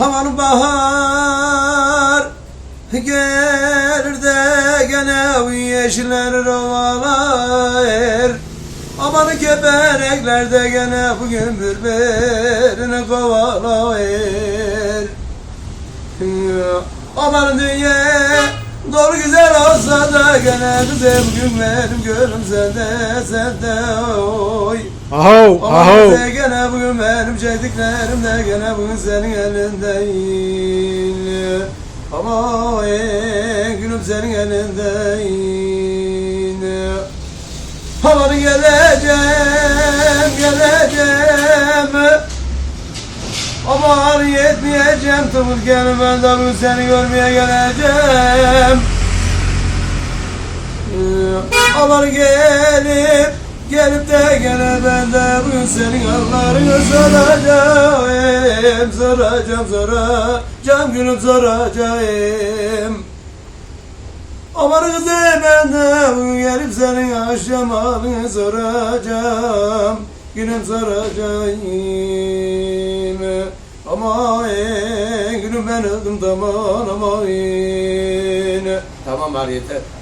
Aman bahar gelir de gene yeşiller ovalar Aman kepenekler de gene bugün birbirini kovalar. Aman dünya gene de bugün benim gönlüm sende sende oy. Aho, aho. de gene bugün benim çektiklerim de gene bugün senin elindeyim. Ama ey, gülüm senin elindeyim. Aman geleceğim geleceğim. Aman yetmeyeceğim de bugün seni görmeye geleceğim Aman gelip gelip de gene ben de bugün senin yollarını soracağım Soracağım soracağım gülüm soracağım Aman kızım ben de bugün gelip senin akşam halini soracağım Gülüm soracağım Aman gülüm ben öldüm tamam aman. Tamam var yeter